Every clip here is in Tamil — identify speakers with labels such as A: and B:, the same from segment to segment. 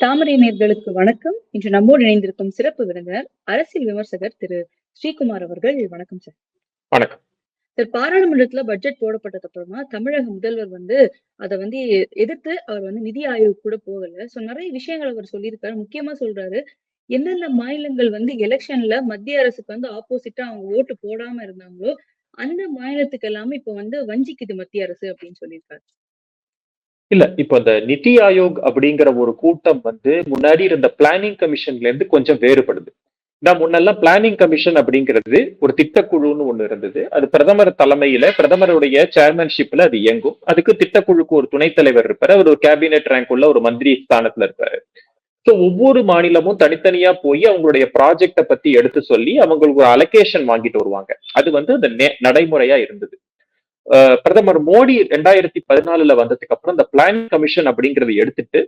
A: தாமரை நேர்களுக்கு வணக்கம். இன்று நம்மோடு இணைந்திருக்கும் சிறப்பு விருந்தினர் அரசியல் விமர்சகர் திரு ஸ்ரீகுமார் அவர்கள். வணக்கம் சார்.
B: வணக்கம்.
A: சார் பாராளுமன்றத்துல பட்ஜெட் போடப்பட்டது அப்புறமா தமிழக முதல்வர் வந்து அதை வந்து எதிர்த்து அவர் வந்து நிதி ஆயோக் கூட போகல. சோ நிறைய விஷயங்கள் அவர் சொல்லியிருக்காரு. முக்கியமா சொல்றாரு எந்தெந்த மாநிலங்கள் வந்து எலெக்ஷன்ல மத்திய அரசுக்கு வந்து ஆப்போசிட்டா அவங்க ஓட்டு போடாம இருந்தாங்களோ அந்த மாநிலத்துக்கு எல்லாமே இப்ப வந்து வஞ்சிக்குது மத்திய அரசு அப்படின்னு சொல்லியிருக்காரு.
B: இல்ல இப்ப இந்த நிதி ஆயோக் அப்படிங்கிற ஒரு கூட்டம் வந்து முன்னாடி இருந்த பிளானிங் கமிஷன்ல இருந்து கொஞ்சம் வேறுபடுது. நான் முன்னெல்லாம் பிளானிங் கமிஷன் அப்படிங்கிறது ஒரு திட்டக்குழுன்னு ஒண்ணு இருந்தது. அது பிரதமர் தலைமையில பிரதமருடைய சேர்மன்ஷிப்ல அது இயங்கும். அதுக்கு திட்டக்குழுக்கு ஒரு துணைத் தலைவர் இருப்பாரு. அவர் ஒரு கேபினெட் ரேங்க் உள்ள ஒரு மந்திரி ஸ்தானத்துல இருப்பாரு. ஸோ ஒவ்வொரு மாநிலமும் தனித்தனியா போய் அவங்களுடைய ப்ராஜெக்டை பத்தி எடுத்து சொல்லி அவங்களுக்கு ஒரு அலகேஷன் வாங்கிட்டு வருவாங்க. அது வந்து அந்த நடைமுறையா இருந்தது. பிரதமர் மோடி ரெண்டாயிரத்தி பதினாலுல வந்ததுக்கு அப்புறம் இந்த பிளான் கமிஷன் அப்படிங்கறத எடுத்துட்டு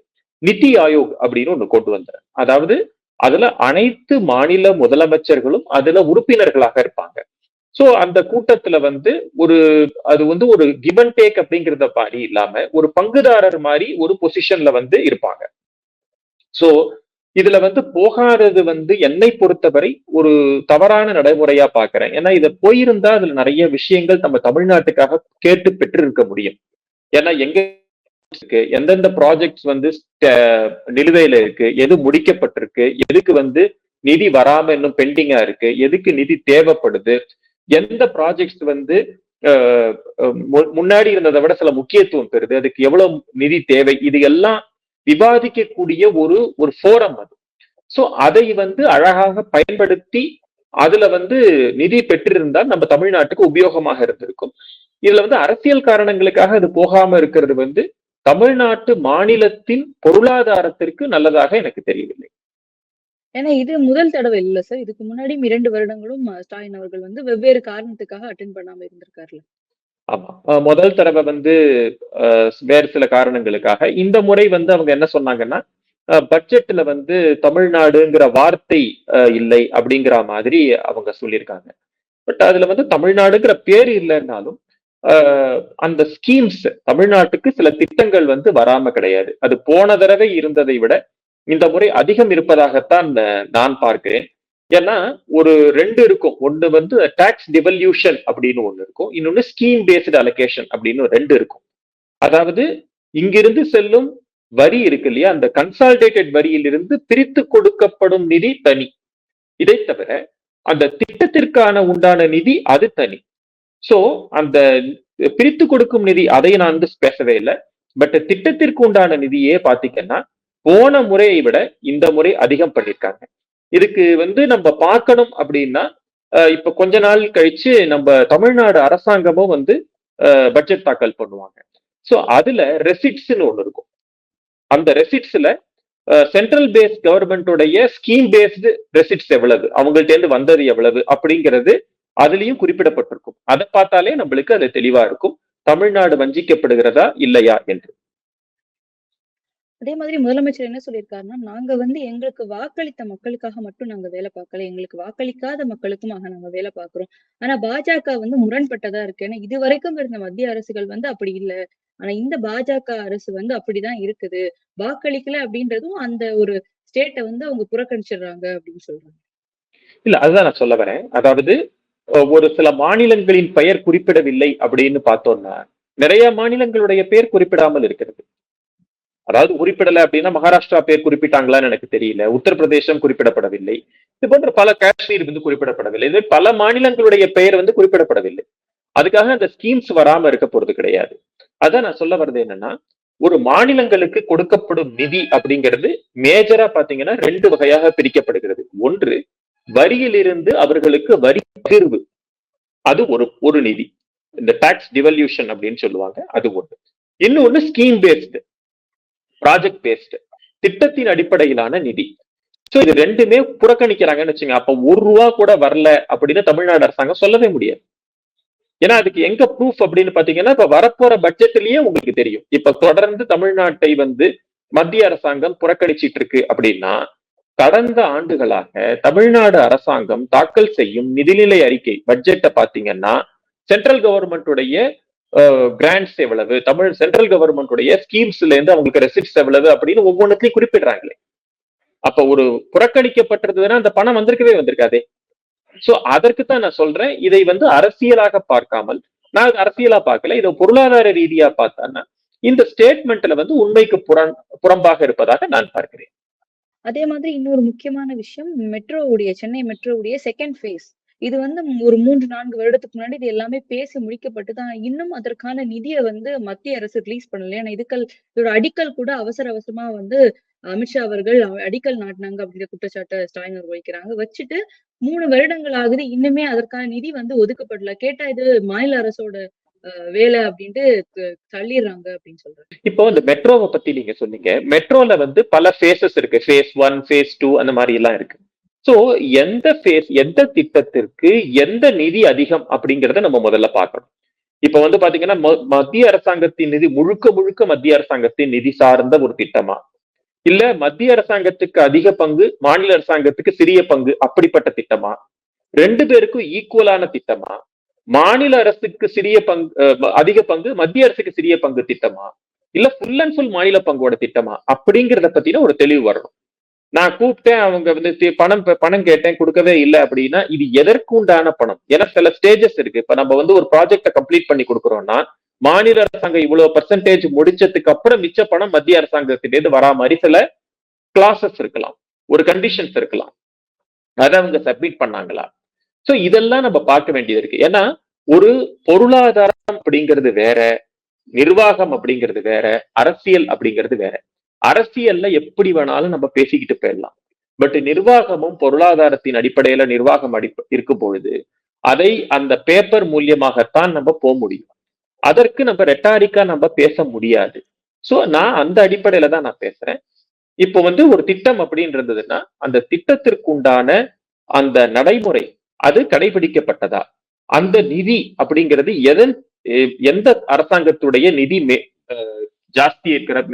B: நிதி ஆயோக் அப்படின்னு ஒண்ணு கொண்டு வந்தார். அதாவது அதுல அனைத்து மாநில முதலமைச்சர்களும் அதுல உறுப்பினர்களாக இருப்பாங்க. சோ அந்த கூட்டத்துல வந்து ஒரு அது வந்து ஒரு கிவன் டேக் அப்படிங்கிறத மாதிரி இல்லாம ஒரு பங்குதாரர் மாதிரி ஒரு பொசிஷன்ல வந்து இருப்பாங்க. சோ இதுல வந்து போகாதது வந்து என்னை பொறுத்தவரை ஒரு தவறான நடைமுறையா பாக்குறேன். ஏன்னா இதை போயிருந்தா அதுல நிறைய விஷயங்கள் நம்ம தமிழ்நாட்டுக்காக கேட்டு பெற்று இருக்க முடியும். ஏன்னா எங்க இருக்கு எந்தெந்த ப்ராஜெக்ட்ஸ் வந்து நிலுவையில இருக்கு எது முடிக்கப்பட்டிருக்கு எதுக்கு வந்து நிதி வராம இன்னும் பெண்டிங்கா இருக்கு எதுக்கு நிதி தேவைப்படுது எந்த ப்ராஜெக்ட்ஸ் வந்து முன்னாடி இருந்ததை விட சில முக்கியத்துவம் பெறுது அதுக்கு எவ்வளவு நிதி தேவை இது எல்லாம் விவாதிக்கக்கூடிய ஒரு ஒரு ஃபோரம் அது. ஸோ அதை வந்து அழகாக பயன்படுத்தி அதுல வந்து நிதி பெற்றிருந்தால் நம்ம தமிழ்நாட்டுக்கு உபயோகமாக இருந்திருக்கும். இதுல வந்து அரசியல் காரணங்களுக்காக அது போகாம இருக்கிறது வந்து தமிழ்நாட்டு மாநிலத்தின் பொருளாதாரத்திற்கு நல்லதாக எனக்கு தெரியவில்லை.
A: ஏன்னா இது முதல் தடவை இல்ல சார். இதுக்கு முன்னாடியும் இரண்டு வருடங்களும் ஸ்டாலின் அவர்கள் வந்து வெவ்வேறு காரணத்துக்காக அட்டன் பண்ணாம இருந்திருக்காருல்ல.
B: ஆமா. முதல் தடவை வந்து வேறு சில காரணங்களுக்காக இந்த முறை வந்து அவங்க என்ன சொன்னாங்கன்னா பட்ஜெட்ல வந்து தமிழ்நாடுங்கிற வார்த்தை இல்லை அப்படிங்கிற மாதிரி அவங்க சொல்லியிருக்காங்க. பட் அதுல வந்து தமிழ்நாடுங்கிற பேர் இல்லைன்னாலும் அந்த ஸ்கீம்ஸ் தமிழ்நாட்டுக்கு சில திட்டங்கள் வந்து வராம கிடையாது. அது போன தடவை இருந்ததை விட இந்த முறை அதிகம் இருப்பதாகத்தான் நான் பார்க்கிறேன். ஏன்னா ஒரு ரெண்டு இருக்கும். ஒண்ணு வந்து டாக்ஸ் டிவல்யூஷன் அப்படின்னு ஒண்ணு இருக்கும். இன்னொன்னு ஸ்கீம் பேஸ்டு அலோகேஷன் அப்படின்னு ரெண்டு இருக்கும். அதாவது இங்கிருந்து செல்லும் வரி இருக்கு இல்லையா? அந்த கன்சால்டேட்டட் வரியிலிருந்து பிரித்து கொடுக்கப்படும் நிதி தனி. இதை தவிர அந்த திட்டத்திற்கான உண்டான நிதி அது தனி. சோ அந்த பிரித்து கொடுக்கும் நிதி அதை நான் வந்து பேசவே இல்லை. பட் திட்டத்திற்கு உண்டான நிதியே பாத்தீங்கன்னா போன முறையை விட இந்த முறை அதிகம் பண்ணிருக்காங்க. இதுக்கு வந்து நம்ம பார்க்கணும் அப்படின்னா இப்ப கொஞ்ச நாள் கழிச்சு நம்ம தமிழ்நாடு அரசாங்கமும் வந்து பட்ஜெட் தாக்கல் பண்ணுவாங்க. ஸோ அதுல ரெசிட்ஸ்ன்னு ஒன்று இருக்கும். அந்த ரெசிட்ஸ்ல சென்ட்ரல் பேஸ் கவர்மெண்டோடைய ஸ்கீம் பேஸ்டு ரெசிட்ஸ் எவ்வளவு? அவங்கள்ட்ட இருந்து வந்தது எவ்வளவு? அப்படிங்கிறது அதுலயும் குறிப்பிடப்பட்டிருக்கும். அதை பார்த்தாலே நம்மளுக்கு அது தெளிவா இருக்கும். தமிழ்நாடு வஞ்சிக்கப்படுகிறதா இல்லையா என்று.
A: அதே மாதிரி முதலமைச்சர் என்ன சொல்லியிருக்காருன்னா நாங்க வந்து எங்களுக்கு வாக்களித்த மக்களுக்காக மட்டும் நாங்க வேலை பார்க்கல எங்களுக்கு வாக்களிக்காத மக்களுக்குமாக நாங்க வேலை பார்க்கிறோம். ஆனா பாஜக வந்து முரண்பட்டதா இருக்கு. ஏன்னா இது வரைக்கும் இருந்த மத்திய அரசுகள் வந்து அப்படி இல்லை. ஆனா இந்த பாஜக அரசு வந்து அப்படிதான் இருக்குது. வாக்களிக்கல அப்படின்றதும் அந்த ஒரு ஸ்டேட்டை வந்து அவங்க புறக்கணிச்சிடுறாங்க அப்படின்னு சொல்றாங்க.
B: இல்ல அதுதான் நான் சொல்ல வரேன். அதாவது ஒரு சில மாநிலங்களின் பெயர் குறிப்பிடவில்லை அப்படின்னு பார்த்தோம்னா நிறைய மாநிலங்களுடைய பெயர் குறிப்பிடாமல் இருக்கிறது. அதாவது குறிப்பிடல அப்படின்னா மகாராஷ்டிரா பேர் குறிப்பிட்டாங்களான்னு எனக்கு தெரியல. உத்தரப்பிரதேசம் குறிப்பிடப்படவில்லை. இது போன்ற பல காஷ்மீர் வந்து குறிப்பிடப்படவில்லை. இது பல மாநிலங்களுடைய பெயர் வந்து குறிப்பிடப்படவில்லை. அதுக்காக அந்த ஸ்கீம்ஸ் வராம இருக்க போறது கிடையாது. அதான் நான் சொல்ல வர்றது என்னன்னா ஒரு மாநிலங்களுக்கு கொடுக்கப்படும் நிதி அப்படிங்கிறது மேஜரா பாத்தீங்கன்னா ரெண்டு வகையாக பிரிக்கப்படுகிறது. ஒன்று வரியிலிருந்து அவர்களுக்கு வரி பகிர்வு. அது ஒரு ஒரு நிதி. இந்த டாக்ஸ் டிவல்யூஷன் அப்படின்னு சொல்லுவாங்க. அது ஒன்று இன்னொன்னு ஸ்கீம் பேஸ்டு ப்ராஜெக்ட் பேஸ்டு திட்டத்தின் அடிப்படையிலான நிதி. ஸோ இது ரெண்டுமே புறக்கணிக்கிறாங்கன்னு வச்சுங்க அப்ப ஒரு ரூபா கூட வரல அப்படின்னு தமிழ்நாடு அரசாங்கம் சொல்லவே முடியாது. ஏன்னா அதுக்கு எங்க ப்ரூஃப் அப்படின்னு பாத்தீங்கன்னா இப்ப வரப்போற பட்ஜெட்லயே உங்களுக்கு தெரியும். இப்ப தொடர்ந்து தமிழ்நாட்டை வந்து மத்திய அரசாங்கம் புறக்கணிச்சிட்டு இருக்கு அப்படின்னா கடந்த ஆண்டுகளாக தமிழ்நாடு அரசாங்கம் தாக்கல் செய்யும் நிதிநிலை அறிக்கை பட்ஜெட்டை பாத்தீங்கன்னா சென்ட்ரல் கவர்மெண்ட்டுடைய கிராண்ட்ஸ் எவ்வளவு? தமிழ் சென்ட்ரல் கவர்மெண்டுடைய ஸ்கீம்ஸ்ல இருந்து அவங்களுக்கு ரெசிப்ட்ஸ் எவ்வளவு? அப்படின்னு ஒவ்வொன்றத்தையும் குறிப்பிடுறாங்களே. அப்ப ஒரு புறக்கணிக்கப்பட்டிருந்ததுன்னா அந்த பணம் வந்திருக்கவே வந்திருக்காதே. சோ அதற்கு தான் நான் சொல்றேன். இதை வந்து அரசியலாக பார்க்காமல் நான் அரசியலா பார்க்கல இதை பொருளாதார ரீதியா பார்த்தான்னா இந்த ஸ்டேட்மெண்ட்ல வந்து உண்மைக்கு புறம் புறம்பாக இருப்பதாக நான் பார்க்கிறேன்.
A: அதே மாதிரி இன்னொரு முக்கியமான விஷயம் மெட்ரோவுடைய சென்னை மெட்ரோவுடைய செகண்ட் ஃபேஸ் இது வந்து ஒரு மூன்று நான்கு வருடத்துக்கு முன்னாடி இது எல்லாமே பேசி முடிக்கப்பட்டு தான் இன்னும் அதற்கான நிதியை வந்து மத்திய அரசு ரிலீஸ் பண்ணல ஏன்னா இதுக்கல் இதோட அடிக்கல் கூட அவசர அவசரமா வந்து அமித்ஷா அவர்கள் அடிக்கல் நாட்டினாங்க அப்படிங்கிற குற்றச்சாட்டை ஸ்டாலின் அவர் வைக்கிறாங்க. வச்சுட்டு மூணு வருடங்கள் ஆகுது இன்னுமே அதற்கான நிதி வந்து ஒதுக்கப்படல. கேட்டா இது மாநில அரசோட வேலை அப்படின்ட்டு தள்ளிடுறாங்க அப்படின்னு சொல்றாங்க.
B: இப்போ இந்த மெட்ரோவை பத்தி நீங்க சொன்னீங்க. மெட்ரோல வந்து பல ஃபேஸஸ் இருக்கு. ஃபேஸ் ஒன் ஃபேஸ் டூ அந்த மாதிரி எல்லாம் இருக்கு. சோ எந்த ஃபேஸ் எந்த திட்டத்திற்கு எந்த நிதி அதிகம் அப்படிங்கறத நம்ம முதல்ல பார்க்கணும். இப்ப வந்து பாத்தீங்கன்னா ம- மத்திய அரசாங்கத்தின் நிதி முழுக்க முழுக்க மத்திய அரசாங்கத்தின் நிதி சார்ந்த ஒரு திட்டமா? இல்ல மத்திய அரசாங்கத்துக்கு அதிக பங்கு மாநில அரசாங்கத்துக்கு சிறிய பங்கு அப்படிப்பட்ட திட்டமா? ரெண்டு பேருக்கும் ஈக்குவலான திட்டமா? மாநில அரசுக்கு சிறிய பங்கு அஹ், அதிக பங்கு மத்திய அரசுக்கு சிறிய பங்கு திட்டமா? இல்ல ஃபுல் அண்ட் ஃபுல் மாநில பங்கோட திட்டமா? அப்படிங்கறத பத்தின ஒரு தெளிவு வரணும். நான் கூப்பிட்டேன் அவங்க வந்து பணம் பணம் கேட்டேன் கொடுக்கவே இல்லை அப்படின்னா இது எதற்கு உண்டான பணம்? ஏன்னா சில ஸ்டேஜஸ் இருக்கு. இப்ப நம்ம வந்து ஒரு ப்ராஜெக்ட கம்ப்ளீட் பண்ணி கொடுக்குறோம்னா மாநில அரசாங்கம் இவ்வளவு பர்சன்டேஜ் முடிச்சதுக்கு அப்புறம் மிச்ச பணம் மத்திய அரசாங்கத்திலேருந்து வரா மாதிரி சில கிளாசஸ் இருக்கலாம். ஒரு கண்டிஷன்ஸ் இருக்கலாம். அதை அவங்க சப்மிட் பண்ணாங்களா? சோ இதெல்லாம் நம்ம பார்க்க வேண்டியது இருக்கு. ஏன்னா ஒரு பொருளாதாரம் அப்படிங்கிறது வேற நிர்வாகம் அப்படிங்கிறது வேற அரசியல் அப்படிங்கிறது வேற. அரசியல்ல எப்படி வேணாலும் நம்ம பேசிக்கிட்டு போயிடலாம். பட் நிர்வாகமும் பொருளாதாரத்தின் அடிப்படையில நிர்வாகம் அடி இருக்கும் பொழுது அதை அந்த பேப்பர் மூலியமாகத்தான் நம்ம போக முடியும். அதற்கு நம்ம ரெட்டாரிக்கா நம்ம பேச முடியாது. சோ நான் அந்த அடிப்படையில தான் நான் பேசுறேன். இப்போ வந்து ஒரு திட்டம் அப்படின்றதுன்னா அந்த திட்டத்திற்குண்டான அந்த நடைமுறை அது கடைபிடிக்கப்பட்டதா? அந்த நிதி அப்படிங்கிறது எதன் எந்த அரசாங்கத்துடைய நிதி மே- ஜாஸ்தி இருக்கிற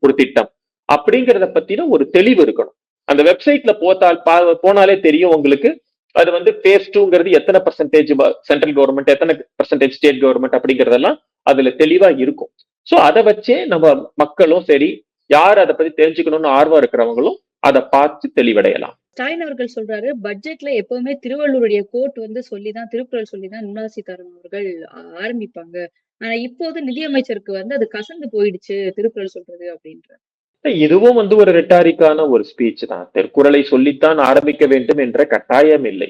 B: ஒரு திட்டம். அப்படிங்கிறத பத்தின ஒரு தெளிவு இருக்கணும். அந்த வெப்சைட்ல போத்தால் பா- போனாலே தெரியும் உங்களுக்கு. அது வந்து ஃபேஸ் டூங்கிறது எத்தனை பர்சன்டேஜ் சென்ட்ரல் கவர்மெண்ட் எத்தனை பர்சன்டேஜ் ஸ்டேட் கவர்மெண்ட் அப்படிங்கறதெல்லாம் அதுல தெளிவா இருக்கும். சோ அதை வச்சே நம்ம மக்களும் சரி யார் அதை பத்தி தெரிஞ்சுக்கணும்னு ஆர்வம் இருக்கிறவங்களும் அதை பார்த்து தெளிவடையலாம்.
A: ஸ்டாலின் அவர்கள் சொல்றாரு பட்ஜெட்ல எப்பவுமே திருவள்ளுவருடைய கோட் வந்து சொல்லிதான் திருக்குறள் சொல்லிதான் நிர்மலா சீதாராமன் அவர்கள் ஆரம்பிப்பாங்க. ஆனா இப்போது நிதியமைச்சருக்கு வந்து அது கசந்து போயிடுச்சு திருக்குறள் சொல்றது அப்படின்ற.
B: இதுவும் வந்து ஒரு ரெட்டாரிக்கான ஒரு ஸ்பீச் தான். திருக்குறளை சொல்லித்தான் ஆரம்பிக்க வேண்டும் என்ற கட்டாயம் இல்லை.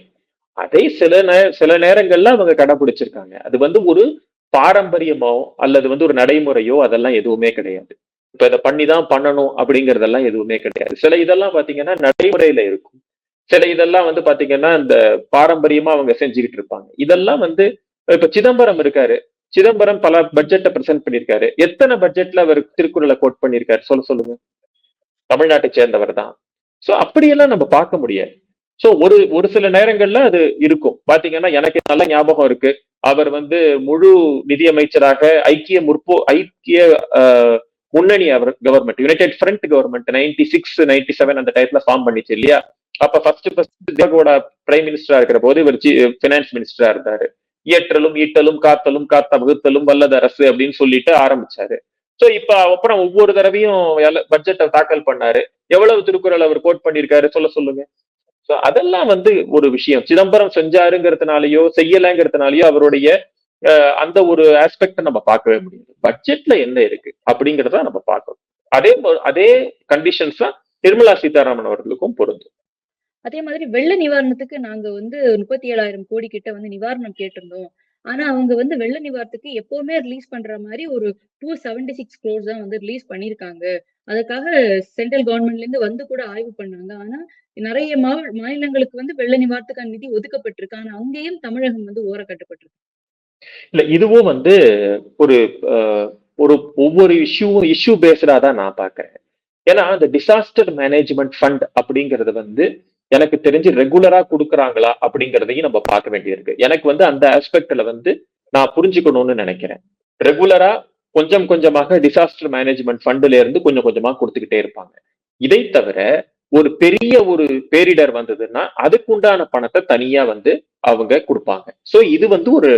B: அதை சில நே சில நேரங்கள்ல அவங்க கடைபிடிச்சிருக்காங்க அது வந்து ஒரு பாரம்பரியமோ அல்லது வந்து ஒரு நடைமுறையோ அதெல்லாம் எதுவுமே கிடையாது. இப்ப இதை பண்ணிதான் பண்ணணும் அப்படிங்கறதெல்லாம் எதுவுமே கிடையாது. சில இதெல்லாம் பாத்தீங்கன்னா நடைமுறையில இருக்கும். சில இதெல்லாம் வந்து பாத்தீங்கன்னா இந்த பாரம்பரியமா அவங்க செஞ்சுக்கிட்டு இருப்பாங்க. இதெல்லாம் வந்து இப்ப சிதம்பரம் இருக்காரு. சிதம்பரம் பல பட்ஜெட்டை பிரசன்ட் பண்ணியிருக்காரு. எத்தனை பட்ஜெட்ல அவர் திருக்குறளை கோட் பண்ணியிருக்காரு? சொல்ல சொல்லுங்க. தமிழ்நாட்டை சேர்ந்தவர் தான். சோ அப்படியெல்லாம் நம்ம பார்க்க முடியாது. சோ ஒரு ஒரு சில நேரங்கள்ல அது இருக்கும். பாத்தீங்கன்னா எனக்கு நல்ல ஞாபகம் இருக்கு. அவர் வந்து முழு நிதியமைச்சராக ஐக்கிய முற்போ ஐக்கிய முன்னணி அவர் government united front government ninety six ninety seven அந்த டைப்ல ஃபார்ம் பண்ணிச்சு இல்லையா? அப்ப ஃபர்ஸ்ட் ஃபர்ஸ்ட் தேவகோடா பிரைம் மினிஸ்டரா இருக்கிற போது இவர் பினான்ஸ் மினிஸ்டரா இருந்தாரு. இயற்றலும் ஈட்டலும் காத்தலும் காத்த வகுத்தலும் வல்லது அரசு அப்படின்னு சொல்லிட்டு ஆரம்பிச்சாரு. சோ இப்ப அப்புறம் ஒவ்வொரு தடவையும் பட்ஜெட்டை தாக்கல் பண்ணாரு. எவ்வளவு திருக்குறள் அவர் கோட் பண்ணிருக்காரு சொல்ல சொல்லுங்க. சோ அதெல்லாம் வந்து ஒரு விஷயம். சிதம்பரம் செஞ்சாருங்கிறதுனாலயோ செய்யலைங்கிறதுனாலயோ அவருடைய அஹ், அந்த ஒரு ஆஸ்பெக்ட நம்ம பார்க்கவே முடியாது. பட்ஜெட்ல என்ன இருக்கு அப்படிங்கறத நம்ம பார்க்கணும். அதே அதே கண்டிஷன்ஸ் தான் நிர்மலா சீதாராமன் அவர்களுக்கும் பொருந்தும்.
A: அதே மாதிரி வெள்ள நிவாரணத்துக்கு நாங்க வந்து முப்பத்தி ஏழாயிரம் கோடி கிட்ட வந்து நிவாரணம் கேட்டிருந்தோம். ஆனா அவங்க வந்து வெள்ள நிவாரணத்துக்கு எப்பவுமே ரிலீஸ் பண்ற மாதிரி ஒரு டூ செவன்டி சிக்ஸ் க்ரோர்ஸ் தான் வந்து ரிலீஸ் பண்ணிருக்காங்க அதுக்காக சென்ட்ரல் கவர்மெண்ட்ல இருந்து வந்து கூட ஆய்வு பண்ணாங்க. ஆனா நிறைய மா மாநிலங்களுக்கு வந்து வெள்ள நிவாரணத்துக்கான நிதி ஒதுக்கப்பட்டிருக்கு. ஆனா அங்கேயும் தமிழகம் வந்து ஓர கட்டப்பட்டிருக்கு
B: இல்ல இதுவும் வந்து ஒரு ஒரு ஒவ்வொரு இஷ்யூவும் இஷ்யூ பேஸ்டா தான் நான் பாக்குறேன் ஏன்னா அந்த டிசாஸ்டர் மேனேஜ்மெண்ட் ஃபண்ட் அப்படிங்கறது வந்து எனக்கு தெரிஞ்சு ரெகுலரா கொடுக்குறாங்களா அப்படிங்கிறதையும் நம்ம பார்க்க வேண்டியிருக்கு. எனக்கு வந்து அந்த ஆஸ்பெக்ட்ல வந்து நான் புரிஞ்சுக்கணும்னு நினைக்கிறேன். ரெகுலரா கொஞ்சம் கொஞ்சமாக டிசாஸ்டர் மேனேஜ்மெண்ட் ஃபண்ட்ல இருந்து கொஞ்சம் கொஞ்சமா கொடுத்துக்கிட்டே இருப்பாங்க. இதை தவிர ஒரு பெரிய ஒரு பேரிடர் வந்ததுன்னா அதுக்கு உண்டான பணத்தை தனியா வந்து அவங்க கொடுப்பாங்க. சோ இது வந்து ஒரு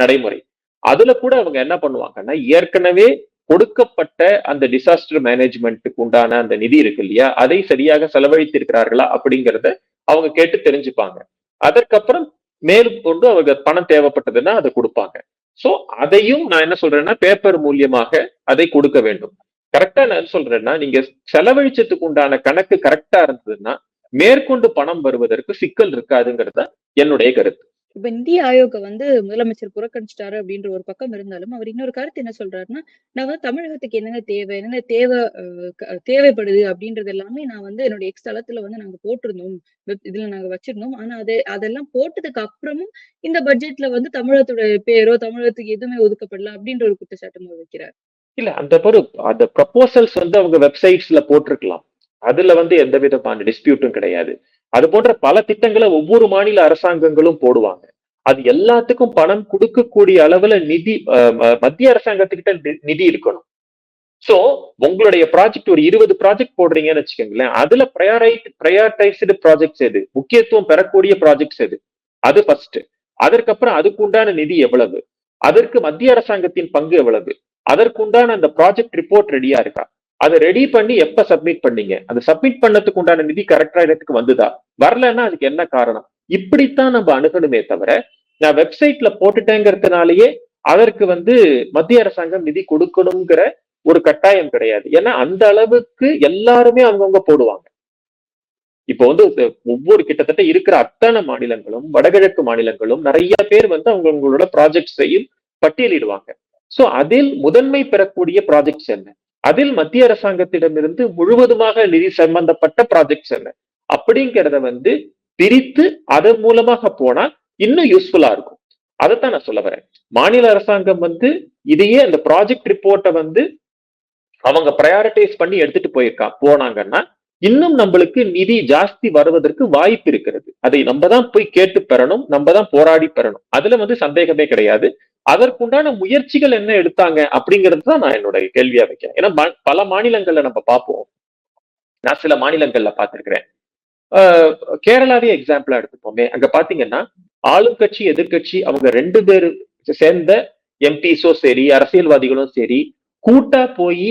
B: நடைமுறை. அதுல கூட அவங்க என்ன பண்ணுவாங்கன்னா ஏற்கனவே கொடுக்கப்பட்ட அந்த டிசாஸ்டர் மேனேஜ்மெண்ட்டுக்கு உண்டான அந்த நிதி இருக்கு இல்லையா? அதை சரியாக செலவழித்திருக்கிறார்களா அப்படிங்கிறத அவங்க கேட்டு தெரிஞ்சுப்பாங்க. அதற்கப்புறம் மேலும் கொண்டு அவங்க பணம் தேவைப்பட்டதுன்னா அதை கொடுப்பாங்க. சோ அதையும் நான் என்ன சொல்றேன்னா பேப்பர் மூலியமாக அதை கொடுக்க வேண்டும். கரெக்டா நான் என்ன சொல்றேன்னா நீங்க செலவழிச்சதுக்கு உண்டான கணக்கு கரெக்டா இருந்ததுன்னா மேற்கொண்டு பணம் வருவதற்கு சிக்கல் இருக்காதுங்கிறது என்னுடைய கருத்து.
A: இப்ப நிதி ஆயோக வந்து முதலமைச்சர் புறக்கணிச்சிட்டாரு அப்படின்ற ஒரு பக்கம் இருந்தாலும் அவர் இன்னொரு கருத்து என்ன சொல்றாருன்னா நான் வந்து தமிழகத்துக்கு என்னென்ன தேவை என்னென்ன தேவை அஹ், தேவைப்படுது அப்படின்றது எல்லாமே நான் வந்து என்னோட எக்ஸ் தளத்துல வந்து நாங்க போட்டிருந்தோம். இதுல நாங்க வச்சிருந்தோம். ஆனா அது அதெல்லாம் போட்டதுக்கு அப்புறமும் இந்த பட்ஜெட்ல வந்து தமிழகத்தோட பேரோ தமிழகத்துக்கு எதுவுமே ஒதுக்கப்படல அப்படின்ற ஒரு குற்றச்சாட்டு வைக்கிறார்?
B: இல்ல அந்த பொரு அந்த ப்ரப்போசல்ஸ் வந்து அவங்க வெப்சைட்ஸ்ல போட்டிருக்கலாம். அதுல வந்து எந்த விதமான டிஸ்பியூட்டும் கிடையாது. அது போன்ற பல திட்டங்களை ஒவ்வொரு மாநில அரசாங்கங்களும் போடுவாங்க. அது எல்லாத்துக்கும் பணம் கொடுக்கக்கூடிய அளவுல நிதி மத்திய அரசாங்கத்துக்கிட்ட நிதி இருக்கணும். சோ உங்களுடைய ப்ராஜெக்ட் ஒரு இருபது ப்ராஜெக்ட் போடுறீங்கன்னு வச்சுக்கோங்களேன் அதுல ப்ரையாரைட் ப்ரையாரிட்டைஸ்டு ப்ராஜெக்ட்ஸ் எது? முக்கியத்துவம் பெறக்கூடிய ப்ராஜெக்ட்ஸ் எது? அது ஃபர்ஸ்ட் அதற்கப்புறம் அதுக்கு உண்டான நிதி எவ்வளவு? அதற்கு மத்திய அரசாங்கத்தின் பங்கு எவ்வளவு? அதற்குண்டான அந்த ப்ராஜெக்ட் ரிப்போர்ட் ரெடியா இருக்கா? அதை ரெடி பண்ணி எப்ப சப்மிட் பண்ணீங்க? அந்த சப்மிட் பண்ணதுக்கு உண்டான நிதி கரெக்டா இடத்துக்கு வந்துதா? வரலன்னா அதுக்கு என்ன காரணம்? இப்படித்தான் நம்ம அணுகணுமே தவிர நான் வெப்சைட்ல போட்டுட்டேங்கிறதுனாலயே அதற்கு வந்து மத்திய அரசாங்கம் நிதி கொடுக்கணுங்கிற ஒரு கட்டாயம் கிடையாது. ஏன்னா அந்த அளவுக்கு எல்லாருமே அவங்கவுங்க போடுவாங்க. இப்போ வந்து ஒவ்வொரு கிட்டத்தட்ட இருக்கிற அத்தனை மாநிலங்களும் வடகிழக்கு மாநிலங்களும் நிறைய பேர் வந்து அவங்கவுங்களோட ப்ராஜெக்ட்ஸையும் பட்டியலிடுவாங்க. சோ அதில் முதன்மை பெறக்கூடிய ப்ராஜெக்ட்ஸ் என்ன? அதில் மத்திய அரசாங்கத்திடமிருந்து முழுவதுமாக நிதி சம்பந்தப்பட்ட ப்ராஜெக்ட்ஸ் என்ன? அப்படிங்கிறத வந்து பிரித்து அதன் மூலமாக போனா இன்னும் யூஸ்ஃபுல்லா இருக்கும். அதைத்தான் நான் சொல்ல வரேன். மாநில அரசாங்கம் வந்து இதையே அந்த ப்ராஜெக்ட் ரிப்போர்ட்டை வந்து அவங்க ப்ரையாரிட்டைஸ் பண்ணி எடுத்துட்டு போயிருக்கா போனாங்கன்னா இன்னும் நம்மளுக்கு நிதி ஜாஸ்தி வருவதற்கு வாய்ப்பு இருக்கிறது. அதை நம்ம தான் போய் கேட்டு பெறணும் நம்ம தான் போராடி பெறணும். அதுல வந்து சந்தேகமே கிடையாது. அதற்குண்டான முயற்சிகள் என்ன எடுத்தாங்க அப்படிங்கிறது தான் நான் என்னோட கேள்வியா வைக்கிறேன். ஏன்னா பல மாநிலங்கள்ல நம்ம பார்ப்போம். நான் சில மாநிலங்கள்ல பார்த்திருக்கிறேன். ஆஹ் கேரளாவே எக்ஸாம்பிளா எடுத்துப்போமே. அங்க பாத்தீங்கன்னா ஆளும் கட்சி எதிர்கட்சி அவங்க ரெண்டு பேரும் சேர்ந்த எம்பிஸோ சரி அரசியல்வாதிகளும் சரி கூட்டா போய்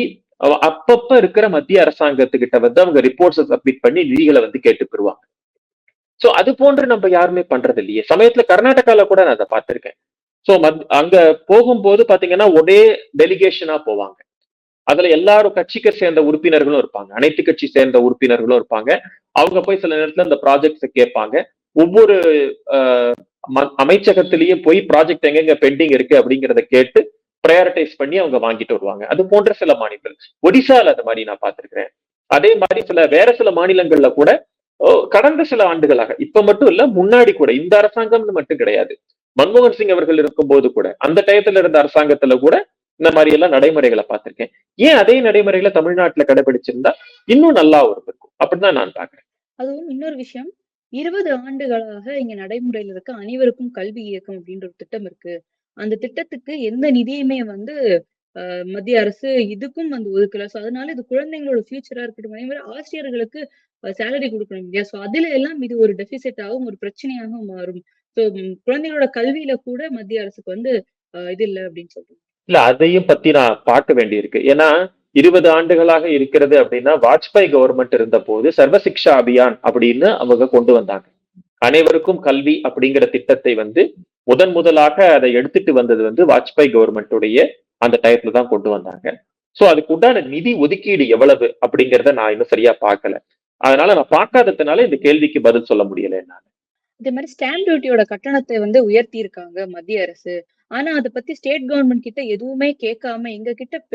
B: அப்பப்ப இருக்கிற மத்திய அரசாங்கத்துக்கிட்ட வந்து அவங்க ரிப்போர்ட்ஸை சப்மிட் பண்ணி நிதிகளை வந்து கேட்டு பெறுவாங்க சோ அது போன்று நம்ம யாருமே பண்றது இல்லையே. சமயத்துல கர்நாடகால கூட நான் அதை பார்த்திருக்கேன். சோ அங்க போகும்போது பாத்தீங்கன்னா ஒரே டெலிகேஷனா போவாங்க. அதுல எல்லாரும் கட்சிக்கு சேர்ந்த உறுப்பினர்களும் இருப்பாங்க. அனைத்து கட்சி சேர்ந்த உறுப்பினர்களும் இருப்பாங்க. அவங்க போய் சில நேரத்துல இந்த ப்ராஜெக்ட்ஸ் கேட்பாங்க. ஒவ்வொரு ஆஹ், ம- அமைச்சகத்திலயும் போய் ப்ராஜெக்ட் எங்கெங்க பெண்டிங் இருக்கு அப்படிங்கறத கேட்டு ப்ரையாரிட்டைஸ் பண்ணி அவங்க வாங்கிட்டு வருவாங்க. அது போன்ற சில மாநிலங்கள். ஒடிசால அது மாதிரி நான் பார்த்திருக்கிறேன். அதே மாதிரி சில வேற சில மாநிலங்கள்ல கூட கடந்த சில ஆண்டுகளாக இப்ப மட்டும் இல்ல முன்னாடி கூட இந்த அரசாங்கம்னு மட்டும் கிடையாது. மன்மோகன் சிங் அவர்கள் இருக்கும்போது கூட அந்த டயத்துல இருந்த அரசாங்கத்துல கூட இந்த மாதிரி எல்லாம் நடைமுறைகளை பார்த்திருக்கேன். ஏன் அதே நடைமுறைகளை தமிழ்நாட்டுல கடைபிடிச்சிருந்தா இன்னும் நல்லா இருக்கும். அப்படிதான் நான் பாக்குறேன்
A: அதுவும் இன்னொரு விஷயம். இருபது ஆண்டுகளாக இங்க நடைமுறையில இருக்க அனைவருக்கும் கல்வி இயக்கம் அப்படின்ற ஒரு திட்டம் இருக்கு. அந்த திட்டத்துக்கு எந்த நிதியுமே வந்து மத்திய அரசு இதுக்கும் வந்து ஒதுக்கல. சோ அதனால இது குழந்தைங்களோட ஃபியூச்சரா இருக்கட்டும். அதே மாதிரி ஆசிரியர்களுக்கு சேலரி கொடுக்கணும் இல்லையா? சோ அதுல எல்லாம் இது ஒரு டெபிசிட்டாகவும் ஒரு பிரச்சனையாகவும் மாறும். சோ குழந்தைகளோட கல்வியில கூட மத்திய அரசுக்கு வந்து இது இல்லை அப்படின்னு சொல்றாங்க.
B: இல்ல அதையும் பத்தி நான் பார்க்க வேண்டியிருக்கு. ஏன்னா இருபது ஆண்டுகளாக இருக்கிறது அப்படின்னா வாஜ்பாய் கவர்மெண்ட் இருந்த போது சர்வசிக்ஷா அபியான் அப்படின்னு அவங்க கொண்டு வந்தாங்க. அனைவருக்கும் கல்வி அப்படிங்கிற திட்டத்தை வந்து முதன் முதலாக அதை எடுத்துட்டு வந்தது வந்து வாஜ்பாய் கவர்மெண்ட்டுடைய அந்த டயத்துல தான் கொண்டு வந்தாங்க. சோ அதுக்கு உண்டான நிதி ஒதுக்கீடு எவ்வளவு அப்படிங்கிறத நான் இன்னும் சரியா பார்க்கல. அதனால நான் பார்க்காததுனால இந்த கேள்விக்கு பதில் சொல்ல முடியல என்னால.
A: இதே மாதிரி ஸ்டாம்ப் டியூட்டியோட கட்டணத்தை வந்து உயர்த்தி இருக்காங்க மத்திய அரசு. ஆனா அதை பத்தி ஸ்டேட் கவர்மெண்ட் கிட்ட எதுவுமே கேட்காம எங்க கிட்ட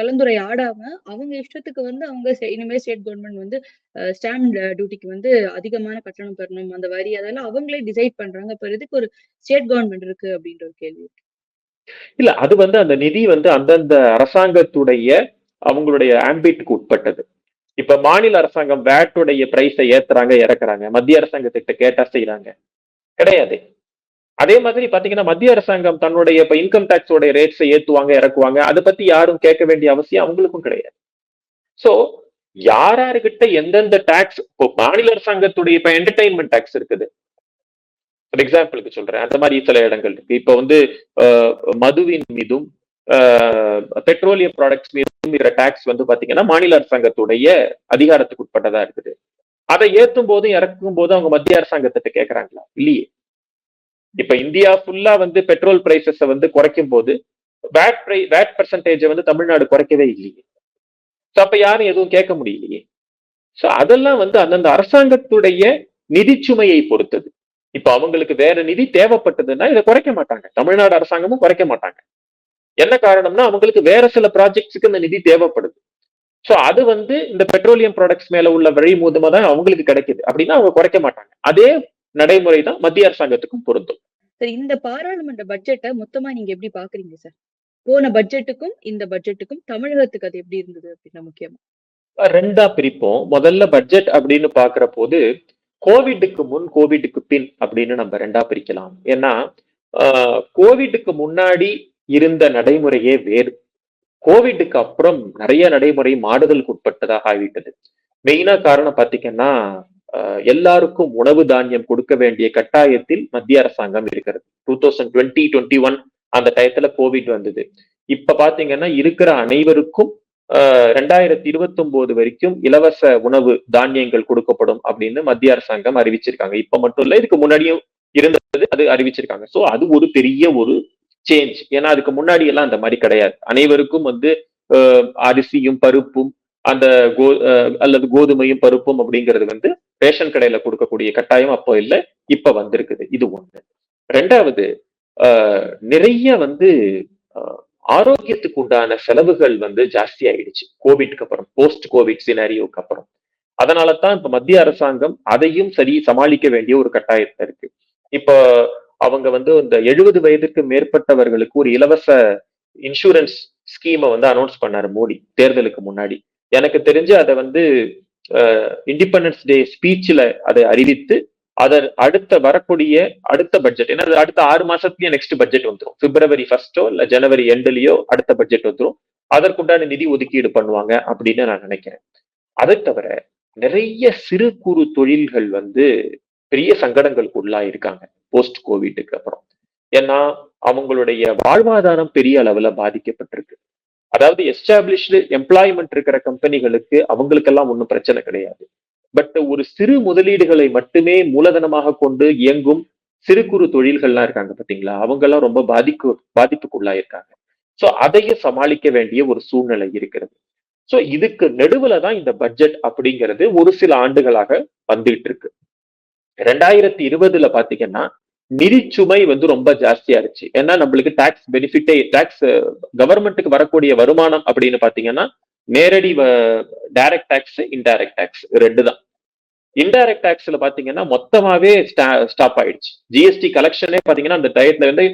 A: கலந்துரையாடாம அவங்க இஷ்டத்துக்கு வந்து அவங்க செ- இனிமேல் ஸ்டேட் கவர்மெண்ட் வந்து ஸ்டாம்ப் டியூட்டிக்கு வந்து அதிகமான கட்டணம் பெறணும். அந்த வரி அதெல்லாம் அவங்களே டிசைட் பண்றாங்க. இப்ப இதுக்கு ஒரு ஸ்டேட் கவர்மெண்ட் இருக்கு அப்படின்ற ஒரு கேள்வி
B: இல்ல அது வந்து அந்த நிதி வந்து அந்தந்த அரசாங்கத்துடைய அவங்களுடைய ஆம்பிட்டுக்கு உட்பட்டது. இப்ப மாநில அரசாங்கம் வேட்டுடைய பிரைஸை ஏத்துறாங்க இறக்குறாங்க. மத்திய அரசாங்கத்திட்ட கேட்டா செய்யறாங்க கிடையாது. அதே மாதிரி பாத்தீங்கன்னா மத்திய அரசாங்கம் தன்னுடைய இப்ப இன்கம் டாக்ஸோட ரேட்ஸை ஏத்துவாங்க இறக்குவாங்க. அதை பத்தி யாரும் கேட்க வேண்டிய அவசியம் அவங்களுக்கும் கிடையாது. சோ யார் யாருக்கிட்ட எந்தெந்த டாக்ஸ் இப்போ மாநில அரசாங்கத்துடைய இப்ப என்டர்டைன்மெண்ட் டாக்ஸ் இருக்குது. ஒரு எக்ஸாம்பிளுக்கு சொல்றேன். அந்த மாதிரி சில இடங்கள் இருக்கு. இப்ப வந்து மதுவின் மீதும் பெட்ரோலியம் ப்ராடக்ட்ஸ் மீதும் இருக்கிற டாக்ஸ் வந்து பாத்தீங்கன்னா மாநில அரசாங்கத்துடைய அதிகாரத்துக்கு உட்பட்டதா இருக்குது. அதை ஏத்தும் போதும் இறக்கும் போது அவங்க மத்திய அரசாங்கத்திட்ட கேக்குறாங்களா? இல்லையே. இப்ப இந்தியா ஃபுல்லா வந்து பெட்ரோல் பிரைசஸ் வந்து குறைக்கும் போது வேட் பிரை வேட் பர்சன்டேஜ் வந்து தமிழ்நாடு குறைக்கவே இல்லையே. ஸோ அப்ப யாரும் எதுவும் கேட்க முடியலையே. ஸோ அதெல்லாம் வந்து அந்தந்த அரசாங்கத்துடைய நிதிச்சுமையை பொறுத்தது. இப்ப அவங்களுக்கு வேற நிதி தேவைப்பட்டதுன்னா இதை குறைக்க மாட்டாங்க. தமிழ்நாடு அரசாங்கமும் குறைக்க மாட்டாங்க. என்ன காரணம்னா அவங்களுக்கு வேற சில ப்ராஜெக்ட்ஸுக்கு இந்த நிதி தேவைப்படுது. ஸோ அது வந்து இந்த பெட்ரோலியம் ப்ராடக்ட்ஸ் மேல உள்ள வழி மூலமா தான் அவங்களுக்கு கிடைக்குது. அப்படின்னா அவங்க குறைக்க மாட்டாங்க. அதே நடைமுறை தான் மத்திய அரசாங்கத்துக்கும் பொருந்தும்.
A: சரி இந்த பாராளுமன்ற பட்ஜெட்டை மொத்தமா நீங்க எப்படி பாக்குறீங்க சார் போன பட்ஜெட்டுக்கும் இந்த பட்ஜெட்டுக்கும் தமிழகத்துக்கு அது எப்படி இருந்தது அப்படின்னா முக்கியமா?
B: ரெண்டா பிரிப்போம். முதல்ல பட்ஜெட் அப்படின்னு பாக்குற போது கோவிட்டுக்கு முன் கோவிட்டுக்கு பின் அப்படின்னு நம்ம ரெண்டா பிரிக்கலாம். ஏன்னா கோவிட்டுக்கு முன்னாடி இருந்த நடைமுறையே வேறு. கோவிட்டுக்கு அப்புறம் நிறைய நடைமுறை மாடுதலுக்கு உட்பட்டதாக ஆகிவிட்டது. மெயினா காரணம் பாத்தீங்கன்னா எல்லாருக்கும் உணவு தானியம் கொடுக்க வேண்டிய கட்டாயத்தில் மத்திய அரசாங்கம் இருக்கிறது. Two thousand twenty twenty one அந்த டயத்துல கோவிட் வந்தது. இப்ப பாத்தீங்கன்னா இருக்கிற அனைவருக்கும் ரெண்டாயிரத்தி இருபத்தி ஒன்பது வரைக்கும் இலவச உணவு தானியங்கள் கொடுக்கப்படும் அப்படின்னு மத்திய அரசாங்கம் அறிவிச்சிருக்காங்க. இப்ப மட்டும் இல்ல இதுக்கு முன்னாடியும் இருந்தது அது அறிவிச்சிருக்காங்க. சோ அது ஒரு பெரிய ஒரு சேஞ்ச் ஏன்னா அதுக்கு முன்னாடி எல்லாம் அந்த மாதிரி கிடையாது. அனைவருக்கும் வந்து அரிசியும் பருப்பும் அந்த கோ அல்லது கோதுமையும் பருப்பும் அப்படிங்கிறது வந்து ரேஷன் கடையில கொடுக்கக்கூடிய கட்டாயம் அப்போ இல்லை இப்ப வந்திருக்குது. இது ஒண்ணு. ரெண்டாவது நிறைய வந்து ஆரோக்கியத்துக்கு உண்டான செலவுகள் வந்து ஜாஸ்தி ஆயிடுச்சு. கோவிட்க்கு அப்புறம் போஸ்ட் கோவிட் சினாரியோக்கு அப்புறம். அதனால தான் இப்ப மத்திய அரசாங்கம் அதையும் சரி சமாளிக்க வேண்டிய ஒரு கட்டாயத்துல இருக்கு. இப்போ அவங்க வந்து இந்த எழுபது வயதுக்கு மேற்பட்டவர்களுக்கு ஒரு இலவச இன்சூரன்ஸ் ஸ்கீமை வந்து அனௌன்ஸ் பண்ணாரு மோடி தேர்தலுக்கு முன்னாடி. எனக்கு தெரிஞ்சு அதை வந்து இண்டிபெண்டன்ஸ் டே ஸ்பீச்சில் அதை அறிவித்து அதை அடுத்த வரக்கூடிய அடுத்த பட்ஜெட் ஏன்னா அடுத்த ஆறு மாசத்துலயே நெக்ஸ்ட் பட்ஜெட் வந்துடும் பிப்ரவரி ஃபர்ஸ்டோ இல்ல ஜனவரி எண்ட்லயோ அடுத்த பட்ஜெட் வந்துடும் அதற்குண்டான நிதி ஒதுக்கீடு பண்ணுவாங்க அப்படின்னு நான் நினைக்கிறேன். அதை தவிர நிறைய சிறு குறு தொழில்கள் வந்து பெரிய சங்கடங்களுக்கு உள்ளாயிருக்காங்க போஸ்ட் கோவிட்டுக்கு அப்புறம். ஏன்னா அவங்களுடைய வாழ்வாதாரம் பெரிய அளவுல பாதிக்கப்பட்டிருக்கு. அதாவது எஸ்டாப்ளிஷ்டு எம்ப்ளாய்மெண்ட் இருக்கிற கம்பெனிகளுக்கு அவங்களுக்கெல்லாம் ஒன்றும் பிரச்சனை கிடையாது. பட் ஒரு சிறு முதலீடுகளை மட்டுமே மூலதனமாக கொண்டு இயங்கும் சிறு குறு தொழில்கள்லாம் இருக்காங்க பாத்தீங்களா? அவங்க எல்லாம் ரொம்ப பாதிக்கு பாதிப்புக்குள்ளாயிருக்காங்க சோ அதையும் சமாளிக்க வேண்டிய ஒரு சூழ்நிலை இருக்கிறது. சோ இதுக்கு நெடுவுல தான் இந்த பட்ஜெட் அப்படிங்கிறது ஒரு சில ஆண்டுகளாக வந்துகிட்டு இருக்கு. ரெண்டாயிரத்தி இருபதுல பாத்தீங்கன்னா நிதிச்சுமை வந்து ரொம்ப ஜாஸ்தியா இருந்துச்சு ஏன்னா நம்மளுக்கு டாக்ஸ் பெனிஃபிட்டே டாக்ஸ் கவர்மெண்ட்டுக்கு வரக்கூடிய வருமானம் அப்படின்னு பாத்தீங்கன்னா நேரடி டைரக்ட் டாக்ஸ் இன்டைரக்ட் டாக்ஸ் ரெண்டு தான். இன்டைரக்ட் டாக்ஸ்ல பாத்தீங்கன்னா மொத்தமாவே ஸ்டாப் ஆயிடுச்சு. ஜிஎஸ்டி கலெக்ஷனே பாத்தீங்கன்னா அந்த டயத்துல வந்து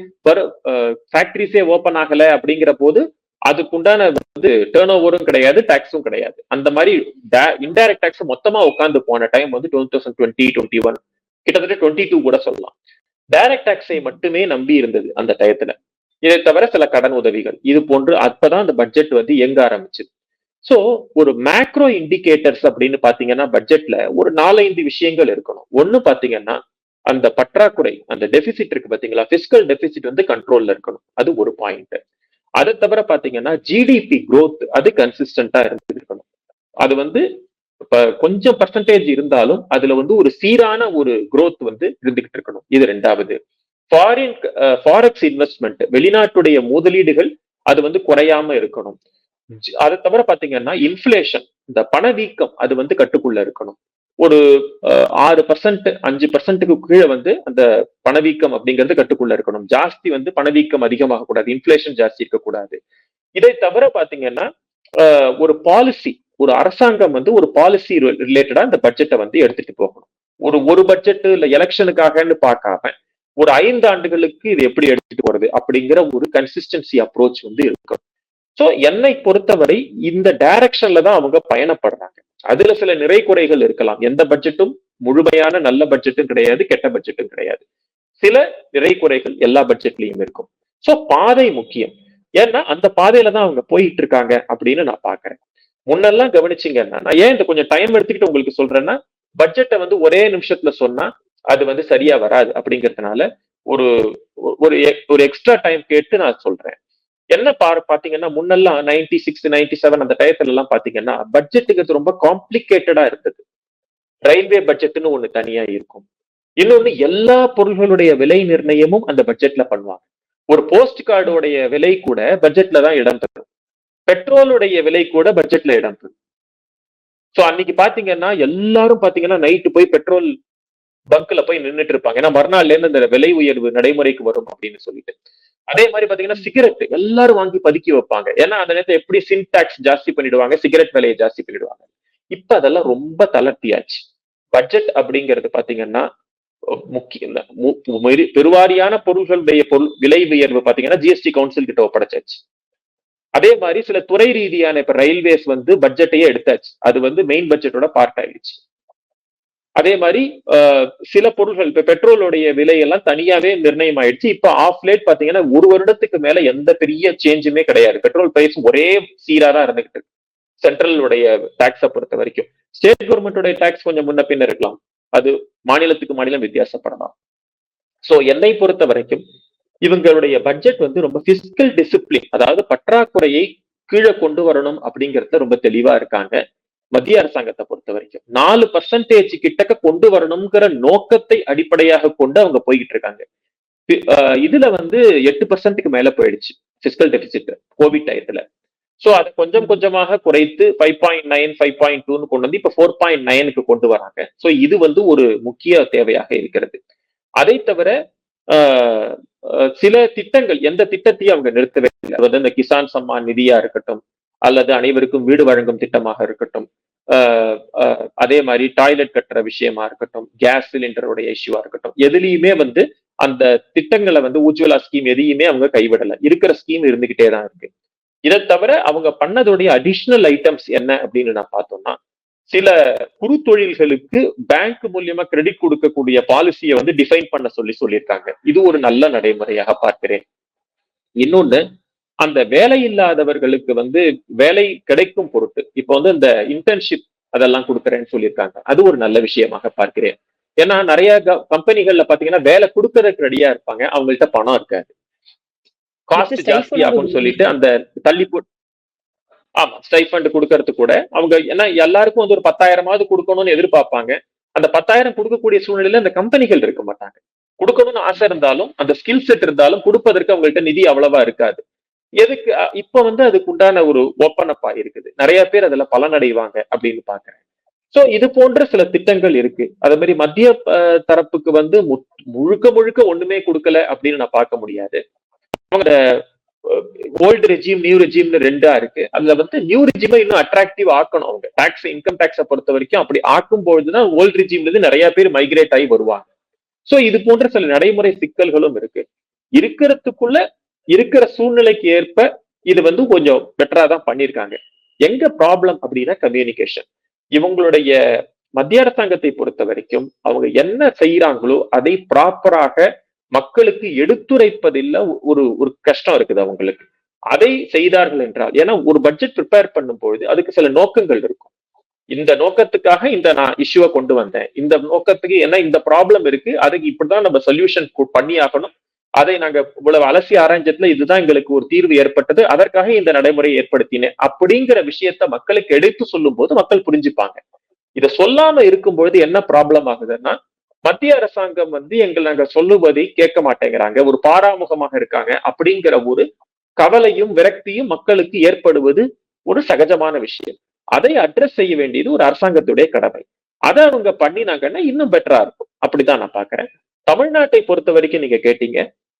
B: ஃபேக்டரிஸே ஓபன் ஆகல அப்படிங்கிற போது அதுக்குண்டான வந்து டேர்ன் ஓவரும் கிடையாது டாக்ஸும் கிடையாது. அந்த மாதிரி இன்டைரக்ட் டாக்ஸ் மொத்தமா உட்காந்து போன டைம் வந்து two thousand twenty twenty one கிட்டத்தட்ட டுவெண்ட்டி டூ கூட சொல்லலாம். டைரக்ட் டாக்ஸை மட்டுமே நம்பி இருந்தது அந்த டயத்துல. இதை தவிர சில கடன் உதவிகள். இது போன்று அப்பதான் அந்த பட்ஜெட் வந்து இயங்க ஆரம்பிச்சு சோ ஒரு மேக்ரோ இண்டிகேட்டர்ஸ் அப்படின்னு பாத்தீங்கன்னா பட்ஜெட்ல ஒரு நாலஞ்சு விஷயங்கள் இருக்கணும். ஒண்ணு பாத்தீங்கன்னா அந்த பற்றாக்குறை அந்த டெபிசிட் இருக்கு பாத்தீங்களா? பிசிக்கல் டெபிசிட் வந்து கண்ட்ரோல்ல இருக்கணும். அது ஒரு பாயிண்ட் அதை தவிர பாத்தீங்கன்னா ஜிடிபி குரோத் அது கன்சிஸ்டன்டா இருக்கணும் அது வந்து கொஞ்சம் பர்சன்டேஜ் இருந்தாலும் அதுல வந்து ஒரு சீரான ஒரு குரோத் வந்து இருந்துகிட்டு இருக்கணும். இது ரெண்டாவது. ஃபாரின் ஃபாரெக்ஸ் இன்வெஸ்ட்மெண்ட் வெளிநாட்டுடைய முதலீடுகள் அது வந்து குறையாம இருக்கணும். அதை தவிர பாத்தீங்கன்னா இன்ஃபிளேஷன் இந்த பணவீக்கம் அது வந்து கட்டுக்குள்ள இருக்கணும். ஒரு ஆறு பர்சன்ட் அஞ்சு பர்சன்ட்டுக்கு கீழே வந்து அந்த பணவீக்கம் அப்படிங்கிறது கட்டுக்குள்ள இருக்கணும். ஜாஸ்தி வந்து பணவீக்கம் அதிகமாக கூடாது இன்ஃபிளேஷன் ஜாஸ்தி இருக்கக்கூடாது. இதை தவிர பாத்தீங்கன்னா ஒரு பாலிசி ஒரு அரசாங்கம் வந்து ஒரு பாலிசி ரிலேட்டடா இந்த பட்ஜெட்டை வந்து எடுத்துட்டு போகணும். ஒரு ஒரு பட்ஜெட் இல்ல எலெக்ஷனுக்காகன்னு பார்க்காம ஒரு ஐந்து ஆண்டுகளுக்கு இது எப்படி எடுத்துட்டு போறது அப்படிங்கிற ஒரு கன்சிஸ்டன்சி அப்ரோச் வந்து இருக்கும் ஸோ என்னை பொறுத்தவரை இந்த டைரக்ஷன்ல தான் அவங்க பயணப்படுறாங்க. அதுல சில நிறை குறைகள் இருக்கலாம். எந்த பட்ஜெட்டும் முழுமையான நல்ல பட்ஜெட்டும் கிடையாது கெட்ட பட்ஜெட்டும் கிடையாது. சில நிறை குறைகள் எல்லா பட்ஜெட்லயும் இருக்கும். ஸோ பாதை முக்கியம். ஏன்னா அந்த பாதையில தான் அவங்க போயிட்டு இருக்காங்க அப்படின்னு நான் பாக்குறேன் முன்னெல்லாம் கவனிச்சிங்கன்னா நான் ஏன் இந்த கொஞ்சம் டைம் எடுத்துக்கிட்டு உங்களுக்கு சொல்றேன்னா பட்ஜெட்டை வந்து ஒரே நிமிஷத்துல சொன்னா அது வந்து சரியா வராது அப்படிங்கறதுனால ஒரு ஒரு ஒரு எக்ஸ்ட்ரா டைம் கேட்டு நான் சொல்றேன். என்ன பா பாத்தீங்கன்னா முன்னெல்லாம் நைன்டி சிக்ஸ் நைன்டி செவன் அந்த டயத்துல எல்லாம் பாத்தீங்கன்னா பட்ஜெட்டுங்கிறது ரொம்ப காம்ப்ளிகேட்டடா இருந்தது. ரயில்வே பட்ஜெட்னு ஒண்ணு தனியா இருக்கும். இன்னொன்னு எல்லா பொருள்களுடைய விலை நிர்ணயமும் அந்த பட்ஜெட்ல பண்ணுவாங்க. ஒரு போஸ்ட் கார்டுடைய விலை கூட பட்ஜெட்ல தான் இடம் பெறும் பெட்ரோலுடைய விலை கூட பட்ஜெட்ல இடம் பெறும் சோ அன்னைக்கு பாத்தீங்கன்னா எல்லாரும் பாத்தீங்கன்னா நைட்டு போய் பெட்ரோல் பங்க்ல போய் நின்னுட்டு இருப்பாங்க. ஏன்னா மறுநாள்ல இருந்து இந்த விலை உயர்வு நடைமுறைக்கு வரும் அப்படின்னு சொல்லிட்டு. அதே மாதிரி பாத்தீங்கன்னா சிகரெட் எல்லாரும் வாங்கி பதுக்கி வைப்பாங்க. ஏன்னா அந்த நேரத்தை எப்படி சின்டாக்ஸ் ஜாஸ்தி பண்ணிடுவாங்க சிகரெட் விலையை ஜாஸ்தி பண்ணிடுவாங்க. இப்ப அதெல்லாம் ரொம்ப தளர்த்தியாச்சு. பட்ஜெட் அப்படிங்கிறது பாத்தீங்கன்னா முக்கிய பெருவாரியான பொருள்களுடைய பொருள் விலை உயர்வு பாத்தீங்கன்னா ஜிஎஸ்டி கவுன்சில் கிட்ட ஒப்படைச்சாச்சு. அதே மாதிரி சில துறை ரீதியான இப்ப ரயில்வேஸ் வந்து பட்ஜெட்டையே எடுத்தாச்சு. அது வந்து மெயின் பட்ஜெட்டோட பார்ட் ஆயிடுச்சு. அதே மாதிரி சில பொருட்கள் இப்ப பெட்ரோலுடைய விலையெல்லாம் தனியாவே நிர்ணயம் ஆயிடுச்சு இப்ப ஆஃப் லேட் பாத்தீங்கன்னா ஒரு வருடத்துக்கு மேல எந்த பெரிய சேஞ்சுமே கிடையாது. பெட்ரோல் பிரைஸ் ஒரே சீரா தான் இருந்துகிட்டு இருக்கு. சென்ட்ரலுடைய டாக்ஸை பொறுத்த வரைக்கும். ஸ்டேட் கவர்மெண்டோடைய டாக்ஸ் கொஞ்சம் முன்ன பின்ன இருக்கலாம். அது மாநிலத்துக்கு மாநிலம் வித்தியாசப்படலாம். சோ என்னை பொறுத்த வரைக்கும் இவங்களுடைய பட்ஜெட் வந்து ரொம்ப பிசிக்கல் டிசிப்ளின் அதாவது பற்றாக்குறையை கீழே கொண்டு வரணும் அப்படிங்கறத ரொம்ப தெளிவா இருக்காங்க மத்திய அரசாங்கத்தை பொறுத்த வரைக்கும். நாலு பர்சன்டேஜ் கிட்டக்க கொண்டு வரணுங்கிற நோக்கத்தை அடிப்படையாக கொண்டு அவங்க போய்கிட்டு இருக்காங்க. இதுல வந்து எட்டு பர்சன்ட்டுக்கு மேல போயிடுச்சு பிசிக்கல் டெபிசிட் கோவிட் டயத்துல சோ அதை கொஞ்சம் கொஞ்சமாக குறைத்து five point nine five point டூன்னு கொண்டு வந்து இப்ப ஃபோர் பாயிண்ட் நைனுக்கு கொண்டு வராங்க. சோ இது வந்து ஒரு முக்கிய தேவையாக இருக்கிறது. அதை தவிர சில திட்டங்கள் எந்த திட்டத்தையும் அவங்க நிறுத்தவே இல்லை. அதாவது இந்த கிசான் சம்மான் நிதியா இருக்கட்டும் அல்லது அனைவருக்கும் வீடு வழங்கும் திட்டமாக இருக்கட்டும் அதே மாதிரி டாய்லெட் கட்டுற விஷயமா இருக்கட்டும் கேஸ் சிலிண்டருடைய இஷ்யூவா இருக்கட்டும் எதுலையுமே வந்து அந்த திட்டங்களை வந்து உஜ்வலா ஸ்கீம் எதையுமே அவங்க கைவிடல. இருக்கிற ஸ்கீம் இருந்துகிட்டே தான் இருக்கு. இதை தவிர அவங்க பண்ணதுடைய அடிஷ்னல் ஐட்டம்ஸ் என்ன அப்படின்னு நான் பார்த்தோம்னா சில குறு தொழில்களுக்கு பேங்க் மூலியமா கிரெடிட் கொடுக்கக்கூடிய பாலிசியை வந்து டிஃபைன் பண்ண சொல்லி சொல்லியிருக்காங்க. இது ஒரு நல்ல நடைமுறையாக பார்க்கிறேன். இன்னொன்னு அந்த வேலை இல்லாதவர்களுக்கு வந்து வேலை கிடைக்கும் பொருட்டு இப்போ வந்து இந்த இன்டர்ன்ஷிப் அதெல்லாம் கொடுக்குறேன்னு சொல்லியிருக்காங்க. அது ஒரு நல்ல விஷயமாக பார்க்கிறேன். ஏன்னா நிறைய கம்பெனிகள்ல பாத்தீங்கன்னா வேலை கொடுக்கறதுக்கு ரெடியா இருப்பாங்க. அவங்கள்ட்ட பணம் இருக்காது. காஸ்ட் ஜாஸ்தி ஆகும்னு சொல்லிட்டு அந்த தள்ளி போட்டு ஆமா ஸ்டைஃபண்ட் கொடுக்கறது கூட அவங்க ஏன்னா எல்லாருக்கும் வந்து ஒரு பத்தாயிரமாவது கொடுக்கணும்னு எதிர்பார்ப்பாங்க. அந்த பத்தாயிரம் கொடுக்கக்கூடிய சூழ்நிலையில அந்த கம்பெனிகள் இருக்க மாட்டாங்க. கொடுக்கணும்னு ஆசை இருந்தாலும் அந்த ஸ்கில் செட் இருந்தாலும் கொடுப்பதற்கு அவங்கள்ட்ட நிதி அவ்வளவா இருக்காது. எதுக்கு இப்ப வந்து அதுக்கு உண்டான ஒரு ஓப்பன் அப் இருக்குது நிறைய பேர் அதுல பலனடைவாங்க அப்படின்னு பாக்குறேன் சோ இது போன்ற சில திட்டங்கள் இருக்கு. அதே மாதிரி மத்திய தரப்புக்கு வந்து முழுக்க முழுக்க ஒண்ணுமே கொடுக்கல அப்படின்னு நான் பார்க்க முடியாது. அவங்க ஓல்டு ரெஜிம் நியூ ரெஜிம்னு ரெண்டா இருக்கு. அதுல வந்து நியூ ரெஜிமை இன்னும் அட்ராக்டிவ் ஆக்கணும் அவங்க. டாக்ஸ் இன்கம் டாக்ஸை பொறுத்த வரைக்கும் அப்படி ஆக்கும் பொழுதுதான் ஓல்டு ரெஜிம்ல இருந்து நிறைய பேர் மைக்ரேட் ஆகி வருவாங்க. சோ இது போன்ற சில நடைமுறை சிக்கல்களும் இருக்கு. இருக்கிறதுக்குள்ள இருக்கிற சூழ்நிலைக்கு ஏற்ப இது வந்து கொஞ்சம் பெட்டரா தான் பண்ணிருக்காங்க எங்க ப்ராப்ளம் அப்படின்னா கம்யூனிகேஷன் இவங்களுடைய மத்திய அரசாங்கத்தை பொறுத்த வரைக்கும் அவங்க என்ன செய்யறாங்களோ அதை ப்ராப்பராக மக்களுக்கு எடுத்துரைப்பதில் ஒரு ஒரு கஷ்டம் இருக்குது அவங்களுக்கு. அதை செய்தார்கள் என்றால் ஏன்னா ஒரு பட்ஜெட் ப்ரிப்பேர் பண்ணும் பொழுது அதுக்கு சில நோக்கங்கள் இருக்கும். இந்த நோக்கத்துக்காக இந்த நான் இஷ்யூவை கொண்டு வந்தேன். இந்த நோக்கத்துக்கு என்ன இந்த ப்ராப்ளம் இருக்கு அதுக்கு இப்படிதான் நம்ம சொல்யூஷன் பண்ணி ஆகணும் அதை நாங்க இவ்வளவு அலசி ஆராய்ஞ்சதுல இதுதான் எங்களுக்கு ஒரு தீர்வு ஏற்பட்டது. அதற்காக இந்த நடைமுறையை ஏற்படுத்தினேன். அப்படிங்கிற விஷயத்த மக்களுக்கு எடுத்து சொல்லும் போது மக்கள் புரிஞ்சுப்பாங்க. இதை சொல்லாம இருக்கும் பொழுது என்ன ப்ராப்ளம் ஆகுதுன்னா மத்திய அரசாங்கம் வந்து எங்கள் நாங்க சொல்லுவதை கேட்க மாட்டேங்கிறாங்க. ஒரு பாராமுகமாக இருக்காங்க அப்படிங்கிற ஒரு கவலையும் விரக்தியும் மக்களுக்கு ஏற்படுவது ஒரு சகஜமான விஷயம். அதை அட்ரஸ் செய்ய வேண்டியது ஒரு அரசாங்கத்துடைய கடமை. அதை அவங்க பண்ணினாங்கன்னா இன்னும் பெட்டரா இருக்கும். அப்படிதான் நான் பாக்குறேன் தமிழ்நாட்டை பொறுத்த வரைக்கும் நீங்க கேட்டீங்க.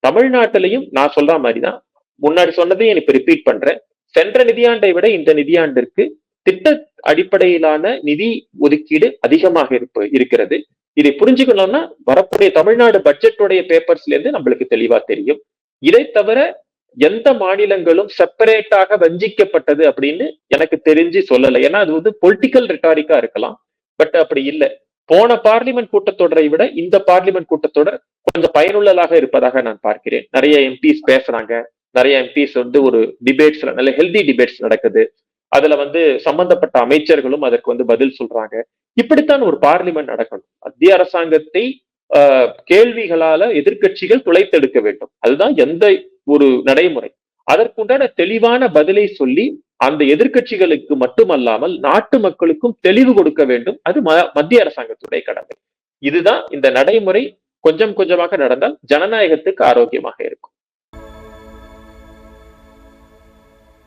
B: தமிழ்நாட்டிலையும் நான் சொல்ற மாதிரிதான். முன்னாடி சொன்னதையும் இப்ப ரிப்பீட் பண்றேன். சென்ற நிதியாண்டை விட இந்த நிதியாண்டிற்கு திட்ட அடிப்படையிலான நிதி ஒதுக்கீடு அதிகமாக இருப்பு இருக்கிறது. இதை புரிஞ்சுக்கணும்னா வரக்கூடிய தமிழ்நாடு பட்ஜெட்டுடைய பேப்பர்ஸ்ல இருந்து நம்மளுக்கு தெளிவா தெரியும். இதை தவிர எந்த மாநிலங்களும் செப்பரேட்டாக வஞ்சிக்கப்பட்டது அப்படின்னு எனக்கு தெரிஞ்சு சொல்லலை. ஏன்னா அது வந்து பொலிட்டிக்கல் ரிட்டாரிக்கா இருக்கலாம். பட் அப்படி இல்லை. போன பார்லிமெண்ட் கூட்டத்தொடரை விட இந்த பார்லிமெண்ட் கூட்டத்தொடர் கொஞ்சம் பயனுள்ளதாக இருப்பதாக நான் பார்க்கிறேன். நிறைய எம்பிஸ் பேசுறாங்க. நிறைய எம்பிஸ் வந்து ஒரு டிபேட்ஸ் நல்ல ஹெல்தி டிபேட்ஸ் நடக்குது. அதுல வந்து சம்பந்தப்பட்ட அமைச்சர்களும் அதற்கு வந்து பதில் சொல்றாங்க. இப்படித்தான் ஒரு பார்லிமெண்ட் நடக்கணும். மத்திய அரசாங்கத்தை கேள்விகளால எதிர்கட்சிகள் துளைத்தெடுக்க வேண்டும். அதுதான் எந்த ஒரு நடைமுறை. அதற்குண்டான தெளிவான பதிலை சொல்லி அந்த எதிர்கட்சிகளுக்கு மட்டுமல்லாமல் நாட்டு மக்களுக்கும் தெளிவு கொடுக்க வேண்டும். அது ம- மத்திய அரசாங்கத்துடைய கடமை. இதுதான் இந்த நடைமுறை. கொஞ்சம் கொஞ்சமாக நடந்தால் ஜனநாயகத்துக்கு ஆரோக்கியமாக இருக்கும்.